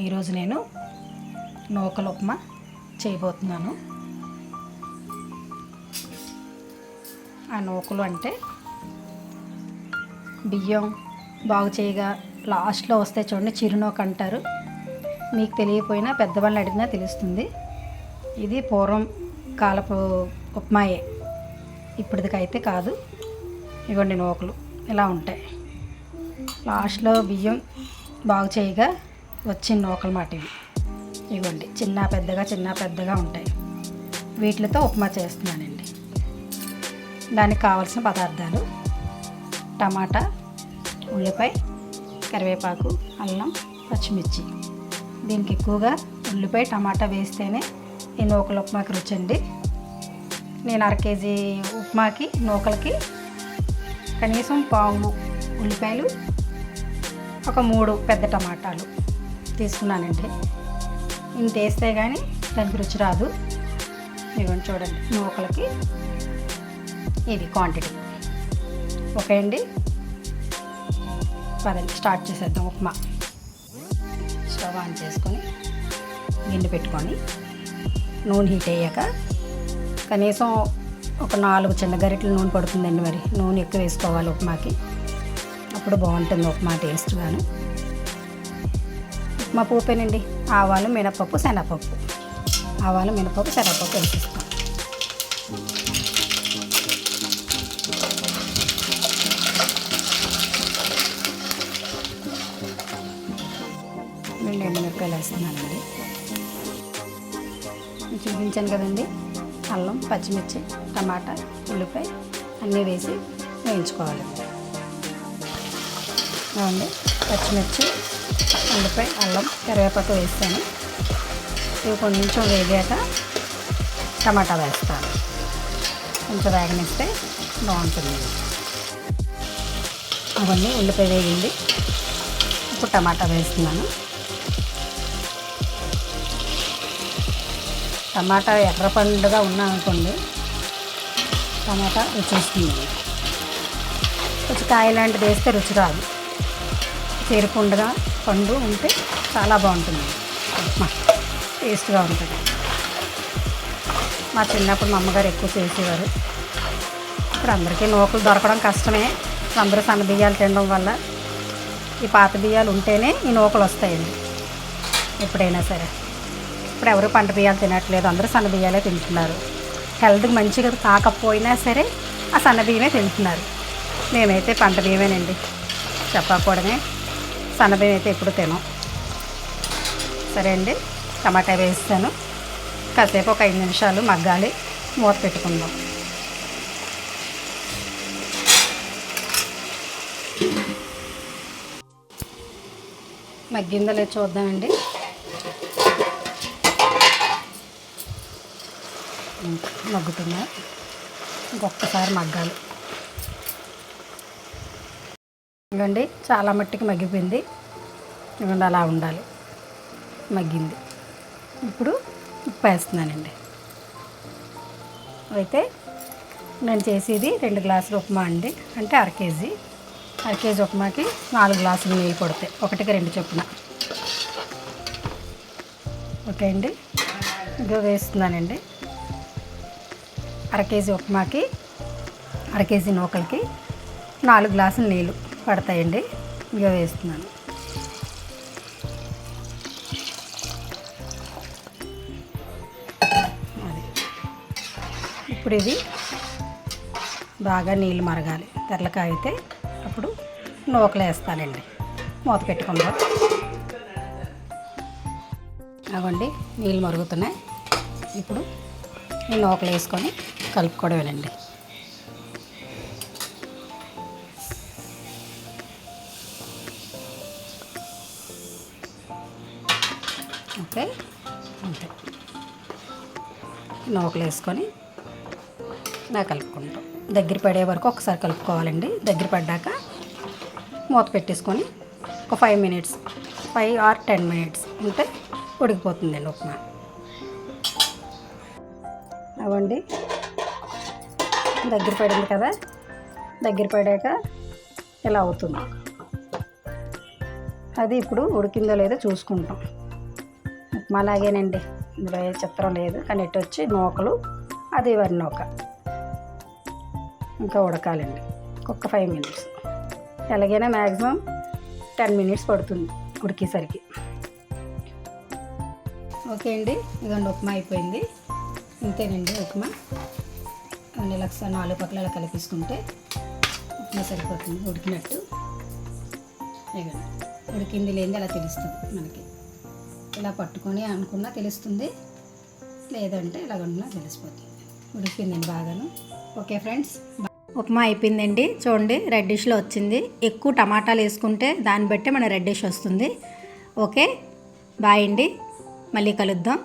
ఈరోజు నేను నూకల ఉప్మా చేయబోతున్నాను. ఆ నూకలు అంటే బియ్యం బాగు చేయగా లాస్ట్లో వస్తే చూడండి చిరునోక అంటారు. మీకు తెలియకపోయినా పెద్దవాళ్ళని అడిగినా తెలుస్తుంది. ఇది పూర్వం కాలపు ఉప్మాయే. ఇప్పటికైతే కాదు. ఇవ్వండి నూకలు. ఇలా ఉంటాయి. లాస్ట్లో బియ్యం బాగు చేయగా వచ్చిన నూకలు మాట ఇవి. ఇవ్వండి చిన్న పెద్దగా చిన్న పెద్దగా ఉంటాయి. వీటితో ఉప్మా చేస్తున్నానండి. దానికి కావాల్సిన పదార్థాలు టమాటా ఉల్లిపాయ కరివేపాకు అల్లం పచ్చిమిర్చి. దీనికి ఎక్కువగా ఉల్లిపాయ టమాటా వేస్తేనే ఈ నూకల ఉప్మాకి రుచి అండి నేను అర కేజీ ఉప్మాకి నూకలకి కనీసం పావు ఉల్లిపాయలు ఒక మూడు పెద్ద టమాటాలు. తీసుకున్నానండి. ఇంత వేస్తే కానీ దానికి రుచి రాదు. ఇవ్వండి చూడండి నూకలకి ఇది క్వాంటిటీ ఓకే అండి పదండి స్టార్ట్ చేసేద్దాం ఉప్మా. స్టవ్ ఆన్ చేసుకొని గిన్నె పెట్టుకొని నూనె హీట్ అయ్యాక కనీసం ఒక నాలుగు చిన్న గరిటలు నూనె పడుతుందండి మరి. నూనె ఎక్కువ వేసుకోవాలి ఉప్మాకి. అప్పుడు బాగుంటుంది ఉప్మా టేస్ట్ గాను. ఉప్మా పోపేనండి ఆవాలు మినపప్పు శనగపప్పు. ఆవాలు మినపప్పు శనగపప్పు వేసేస్తాం రెండు ఎండుమిరపకాయలు వేస్తున్నానండి. చూపించాను కదండి. అల్లం పచ్చిమిర్చి టమాటా ఉల్లిపాయ అన్నీ వేసి వేయించుకోవాలి. ఏమండి పచ్చిమిర్చి ఉల్లిపాయ అల్లం కరివేపాకు వేస్తాను. ఇవి కొంచెం వేగాక టమాటా వేస్తాను. కొంచెం వేగనిస్తే బాగుంటుంది. అవన్నీ ఉల్లిపాయ వేగింది. ఇప్పుడు టమాటా వేస్తున్నాను. టమాటా ఎర్ర పండుగా ఉన్నా అనుకోండి టమాటా రుచి వస్తుంది కాయ లాంటిది వేస్తే రుచి రాదు. చేరుకుండగా పండు ఉంటే చాలా బాగుంటుంది. ఉప్మా టేస్ట్గా ఉంటుంది. మా చిన్నప్పుడు మా అమ్మగారు ఎక్కువ చేసేవారు. ఇప్పుడు అందరికీ నూకలు దొరకడం కష్టమే. అందరూ సన్న బియ్యాలు తినడం వల్ల ఈ పాత బియ్యాలు ఉంటేనే ఈ నూకలు వస్తాయండి. ఎప్పుడైనా సరే. ఇప్పుడు ఎవరు పంట బియ్యాలు తినట్లేదు. అందరూ సన్న బియ్యాలే తింటున్నారు. హెల్త్కి మంచిగా కాకపోయినా సరే ఆ సన్న బియ్యమే తింటున్నారు. మేమైతే పంట బియ్యమేనండి. చెప్పకూడమే సన్నబియ్యం అయితే ఎప్పుడు తినం. సరే అండి టమాటా వేస్తాను కాసేపు ఒక ఐదు నిమిషాలు మగ్గాలి మూత పెట్టుకుందాం. మగ్గిందో లేదో చూద్దామండి. మగ్గుతున్నా ఇంకొకసారి మగ్గాలి. ఇవ్వండి చాలా మట్టికి మగ్గిపోయింది. ఇవ్వండి అలా ఉండాలి. మగ్గింది. ఇప్పుడు ఉప్పు వేస్తున్నానండి. అయితే నేను చేసేది రెండు గ్లాసులు ఉప్మా అండి. అంటే అర కేజీ. అర కేజీ ఉప్మాకి నాలుగు గ్లాసులు నెయ్యి పడతాయి ఒకటికి రెండు చొప్పున. ఓకే అండి. ఇదిగో వేస్తున్నానండి. అర కేజీ ఉప్మాకి అర కేజీ నూకలకి నాలుగు గ్లాసులు నీళ్ళు పడతాయండి. ఇక వేస్తున్నాను. అది. ఇప్పుడు ఇది బాగా నీళ్ళు మరగాలి. తెరలు అయితే అప్పుడు నూకలు వేస్తానండి. మూత పెట్టుకుందాం. అవండి నీళ్ళు మరుగుతున్నాయి. ఇప్పుడు ఈ నూకలు వేసుకొని కలుపుకోవడమేనండి. ఓకే? అంతే. నూకలు వేసుకొని ఇలా కలుపుకుంటాం. దగ్గర పడే వరకు ఒకసారి కలుపుకోవాలండి. దగ్గర పడ్డాక మూత పెట్టేసుకొని ఒక five minutes five or ten minutes ఉంటే ఉడికిపోతుందండి ఉప్మా. అవండి దగ్గర పడింది కదా? దగ్గర పడాక ఇలా అవుతుంది. అది ఇప్పుడు ఉడికిందో లేదో చూసుకుంటాం. అలాగేనండి ఇందులో ఏ చిత్రం లేదు. కానీ ఇటు వచ్చి నూకలు అది వరి నూక. ఇంకా ఉడకాలండి. ఒక్క ఫైవ్ మినిట్స్ ఎలాగైనా మ్యాక్సిమం టెన్ మినిట్స్ పడుతుంది ఉడికేసరికి. ఓకే అండి. ఇదండి ఉప్మా అయిపోయింది. ఇంతేనండి ఉప్మా. అన్ని లక్ష నాలుగు పక్కల ఇలా కలిపేసుకుంటే ఉప్మా సరిపోతుంది ఉడికినట్టు. ఇక ఉడికింది లేనిది అలా తెలుస్తుంది మనకి. ఇలా పట్టుకొని అనుకున్నా తెలుస్తుంది. లేదంటే ఇలా వండినా తెలిసిపోతుంది. ఉడికిందండి బాగాను. ఓకే ఫ్రెండ్స్ ఉప్మా అయిపోయిందండి. చూడండి రెడ్ డిష్లో వచ్చింది. ఎక్కువ టమాటాలు వేసుకుంటే దాన్ని బట్టి మన రెడ్ డిష్ వస్తుంది. ఓకే బాయ్ అండి. మళ్ళీ కలుద్దాం.